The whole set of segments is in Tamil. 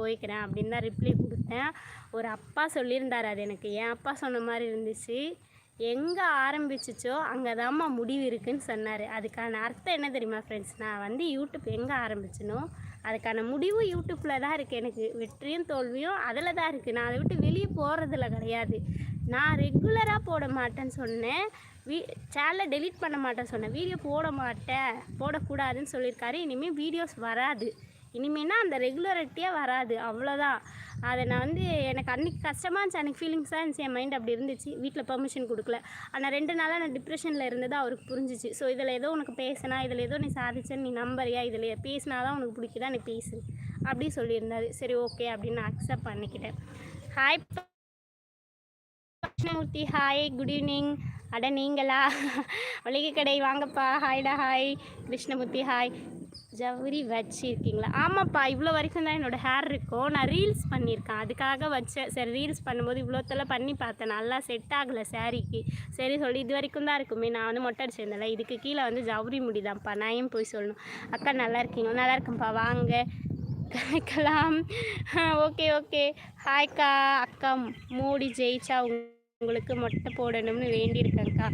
போய்க்கிறேன் அப்படின்னு தான் ரிப்ளை கொடுத்தேன். ஒரு அப்பா சொல்லியிருந்தார் அது எனக்கு. என் அப்பா சொன்ன மாதிரி இருந்துச்சு. எங்கே ஆரம்பிச்சிச்சோ அங்கே தாம்மா முடிவு இருக்குன்னு சொன்னார். அதுக்கான அர்த்தம் என்ன தெரியுமா ஃப்ரெண்ட்ஸ் நான் வந்து யூடியூப் எங்கே ஆரம்பிச்சினோ அதுக்கான முடிவு யூடியூப்பில் தான் இருக்குது எனக்கு வெற்றியும் தோல்வியும் அதில் தான் இருக்குது நான் அதை விட்டு வெளியே போகிறதுல கிடையாது. நான் ரெகுலராக போட மாட்டேன்னு சொன்னேன். வீ சேனலை டெலீட் பண்ண மாட்டேன்னு சொன்னேன். வீடியோ போட மாட்டேன். போடக்கூடாதுன்னு சொல்லியிருக்காரு. இனிமேல் வீடியோஸ் வராது. இனிமேனா அந்த ரெகுலரிட்டியாக வராது அவ்வளோதான் அதை நான் வந்து எனக்கு அன்றைக்கி கஷ்டமாக இருந்துச்சு அன்றைக்கி ஃபீலிங்ஸாக இருந்துச்சு என் மைண்ட் அப்படி இருந்துச்சு. வீட்டில் பெர்மிஷன் கொடுக்கல. ஆனால் ரெண்டு நாளாக நான் டிப்ரெஷனில் இருந்தது அவருக்கு புரிஞ்சிச்சு. ஸோ இதில் ஏதோ உனக்கு பேசினா இதில் ஏதோ நீ சாதிச்சேன்னு நீ நம்பறியா இதில் பேசினா தான் உனக்கு பிடிக்குதா நீ பேசு. அப்படி சொல்லியிருந்தாரு. சரி ஓகே அப்படின்னு நான் அக்செப்ட் பண்ணிக்கிட்டேன். Hi Krishnamurthy hi good evening அட நீங்களா? மளிகை கடை வாங்கப்பா. ஹாய்டா ஹாய் கிருஷ்ணமூர்த்தி ஹாய் ஜவுரி வச்சுருக்கீங்களா? ஆமாப்பா இவ்வளோ வரைக்கும் தான் என்னோடய ஹேர் இருக்கும். நான் ரீல்ஸ் பண்ணியிருக்கேன். அதுக்காக வச்சேன் சரி ரீல்ஸ் பண்ணும்போது இவ்வளோத்தெல்லாம் பண்ணி பார்த்தேன். நல்லா செட் ஆகலை சாரீக்கு சரி சொல்லி இது வரைக்கும் தான் இருக்குமே. நான் வந்து மொட்டை அடிச்சிருந்தேன்ல இதுக்கு கீழே வந்து ஜவுரி முடிதான்ப்பா நான் ஏன் போய் சொல்லணும்? அக்கா நல்லா இருக்கீங்க நல்லா இருக்கேன்ப்பா. வாங்க. கலக்கலாம். Okay okay. ஹாய்க்கா அக்கா மோடி ஜெயிச்சா உங்களுக்கு மொட்டை போடணும்னு வேண்டியிருக்கேன்க்கா.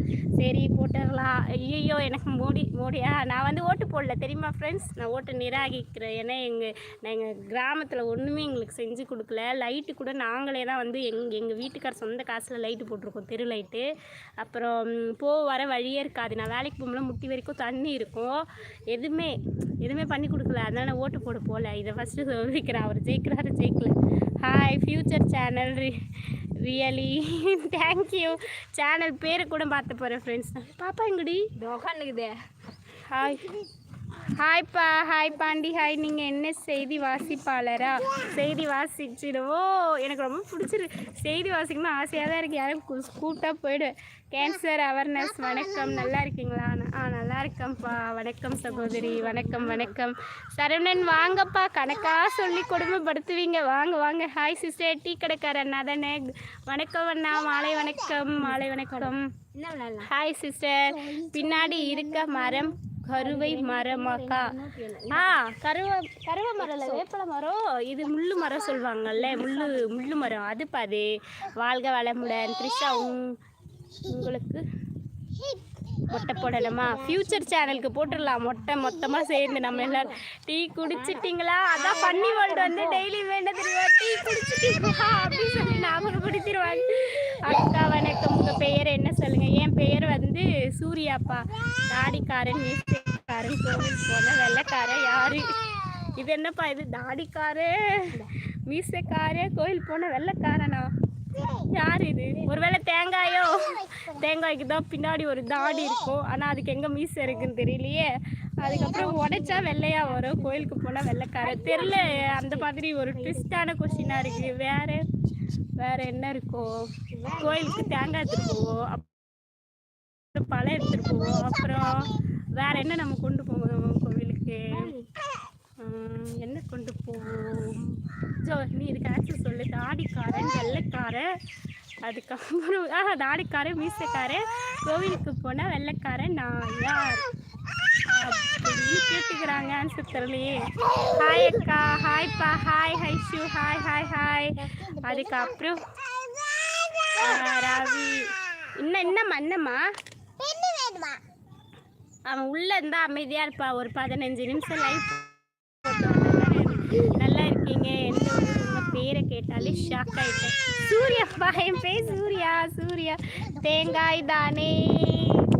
சரி போட்டுடலாம். ஐயோ எனக்கு மோடி மோடியா? நான் வந்து ஓட்டு போடல. தெரியுமா ஃப்ரெண்ட்ஸ் நான் ஓட்டு நிராகரிக்கிறேன் ஏன்னா எங்கள் நான் எங்கள் கிராமத்தில் ஒன்றுமே எங்களுக்கு செஞ்சு கொடுக்கல. லைட்டு கூட நாங்களே தான் வந்து எங் எங்கள் வீட்டுக்கார சொந்த காசில் லைட்டு போட்டிருக்கோம் தெரு லைட்டு அப்புறம் போக வர வழியே இருக்காது. நான் வேலைக்கு போகும்போது முட்டி வரைக்கும் தண்ணி இருக்கும். எதுவுமே எதுவுமே பண்ணி கொடுக்கல. அதனால் நான் ஓட்டு போட போகல. இதை ஃபஸ்ட்டு சொல்லிக்கிறேன். அவர் ஜெயிக்கிறாரு ஜெயிக்கல. Hi future channel really thank you channel பேரை கூட பார்த்து போகிறேன் ஃப்ரெண்ட்ஸ் பாப்பா எங்கடி? உக்காந்துக்குதே. ஹாய் ஹாய்ப்பா ஹாய் பாண்டி ஹாய் நீங்கள் என்ன செய்தி வாசிப்பாளரா? செய்தி வாசிச்சிடுவோ. எனக்கு ரொம்ப பிடிச்சிருக்கு செய்தி வாசிக்கணும்னு ஆசையாக தான் இருக்குது யாரும் கூட்டாக போயிடுவேன் கேன்சர் அவேர்னஸ் வணக்கம். நல்லா இருக்கீங்களா? ஆ நல்லா இருக்கேன்ப்பா. வணக்கம் சகோதரி. வணக்கம் வணக்கம். சரவணன் வாங்கப்பா. கணக்காக சொல்லி கொடுமைப்படுத்துவீங்க. வாங்க வாங்க. ஹாய் சிஸ்டர் டீ கடைக்கார அண்ணா தானே. வணக்கம் அண்ணா. மாலை வணக்கம். மாலை வணக்கம். ஹாய் சிஸ்டர் பின்னாடி இருக்க மரம் கருவை மரமாக்கா. ஆ கருவ கருவ மரம் இல்லை வேப்பல மரம். இது முள்ளு மரம் சொல்லுவாங்கல்ல முள்ளு முள்ளு மரம். அது பாது வாழ்க வளமுடன். த்ரிஷா உங் உங்களுக்கு மொட்டை போடணுமா ஃப்யூச்சர் சேனலுக்கு போட்டுடலாம். மொட்டை மொத்தமாக சேர்ந்து நம்ம எல்லாரும் டீ குடிச்சிட்டிங்களா? அதான் பன்னி வேர்ல்டு வந்து டெய்லி வேண்ட தெரியுமா டீ குடிச்சிட்டீங்களா? அப்படின்னு சொல்லி ஞாபகப்படுத்திடுவாங்க அக்கா வணக்கம். உங்கள் பெயர் என்ன சொல்லுங்கள் என் பெயர் வந்து சூர்யாப்பா. தாடிக்காரன் மீசக்காரன் கோவில் போன வெள்ளைக்காரன் யாரு? இது என்னப்பா இது? தாடிக்காரு மீசக்காரே கோயில் போன வெள்ளைக்காரனா? யார் இது ஒருவேளை தேங்காயோ? தேங்காய்க்கு தான் பின்னாடி ஒரு தாடி இருக்கும். ஆனால் அதுக்கு எங்கே மீசை இருக்குன்னு தெரியலையே. அதுக்கப்புறம் உடைச்சா வெள்ளையா வரும். கோயிலுக்கு போனால் வெள்ளைக்காரன் தெரில அந்த மாதிரி ஒரு ட்விஸ்டான கொஸ்டினாக இருக்குது வேற வேற என்ன இருக்கும் கோயிலுக்கு தேங்காய் எடுத்துட்டு போவோம் அப்புறம் பழம் எடுத்துட்டு போவோம் அப்புறம் வேற என்ன நம்ம கொண்டு போவோம் கோவிலுக்கு? என்ன கொண்டு போவோம்? நீ இதுக்கு ஆன்சர் சொல்லு. தாடிக்காரன் வெள்ளைக்காரன். அதுக்கப்புறம் ஆ தாடிக்காரன் மீசைக்காரன். கோவிலுக்கு போனால் வெள்ளைக்காரன் நான் யார்? அப்படின்னு கேட்டுக்கிறாங்க ஆன்சர் தெரியலையே ஹாய் அக்கா ஹாய்ப்பா ஹாய் ஹைஷு ஹாய் ஹாய் ஹாய் அதுக்கப்புறம் ரவி. இன்னும் என்னம்மா என்னம்மா அவன் உள்ள இருந்தா அமைதியா இருப்பா. ஒரு பதினஞ்சு நிமிஷம் லைஃப் நல்லா இருக்கீங்க எந்த ஊரு? உங்க பேரை கேட்டாலே ஷாக் ஆயிட்டேன் சூர்யாப்பா என் பேர் சூர்யா சூர்யா தேங்காய் தானே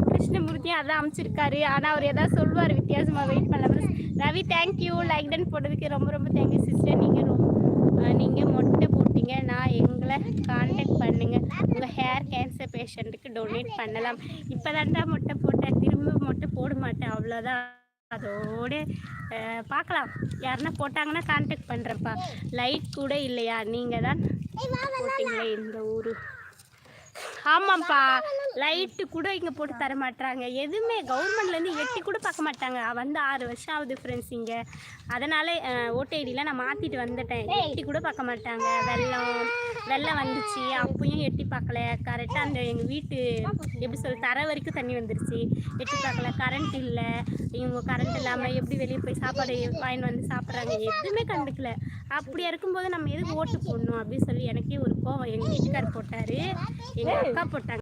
கிருஷ்ணமூர்த்தியும் அதான் அமைச்சிருக்காரு ஆனால் அவர் எதாவது சொல்லுவார் வித்தியாசமாக வெயிட் பண்ணல ரவி தேங்க்யூ லைக் டன் போட்டதுக்கு ரொம்ப ரொம்ப தேங்க்யூ சிஸ்டர் நீங்கள் ரொம்ப நீங்கள் மொட்டை போட்டீங்க நான் எங்களை கான்டாக்ட் பண்ணுங்க உங்கள் ஹேர் கேன்சர் பேஷண்ட்டுக்கு டொனேட் பண்ணலாம் இப்போ தான்டா மொட்டை போட்டேன் திரும்ப மொட்டை போட மாட்டேன் அவ்வளோதான் அதோட பார்க்கலாம் யாருன்னா போட்டாங்கன்னா காண்டாக்ட் பண்ணுறப்பா லைட் கூட இல்லையா? நீங்கள் தான் போட்டிங்களே இந்த ஊர். ஆமாம்ப்பா. லைட்டு கூட இங்கே போட்டு தர மாட்டாங்க எதுவுமே கவர்மெண்ட்லேருந்து எட்டி கூட பார்க்க மாட்டாங்க. வந்து ஆறு வருஷம் ஆகுது ஃப்ரெண்ட்ஸ் இங்கே. அதனால் ஓட்டைடியில் நான் மாற்றிட்டு வந்துட்டேன். எட்டி கூட பார்க்க மாட்டாங்க. வெள்ளம் வெள்ளம் வந்துச்சு. அப்பயும் எட்டி பார்க்கல கரெக்டாக அந்த எங்கள் வீட்டு எப்படி சொல்ல தர வரைக்கும் தண்ணி வந்துருச்சு. எட்டி பார்க்கல கரண்ட் இல்லை. இவங்க கரண்ட் இல்லாமல் எப்படி வெளியே போய் சாப்பாடு வாங்கிட்டு வந்து சாப்பிட்றாங்க? எதுவுமே கண்டுக்கல. அப்படியா இருக்கும்போது நம்ம எதுக்கு ஓட்டு போடணும்? அப்படின்னு சொல்லி எனக்கே ஒரு கோவம். எங்கள் வீட்டுக்கார் போட்டார். எங்கள் அக்கா போட்டாங்க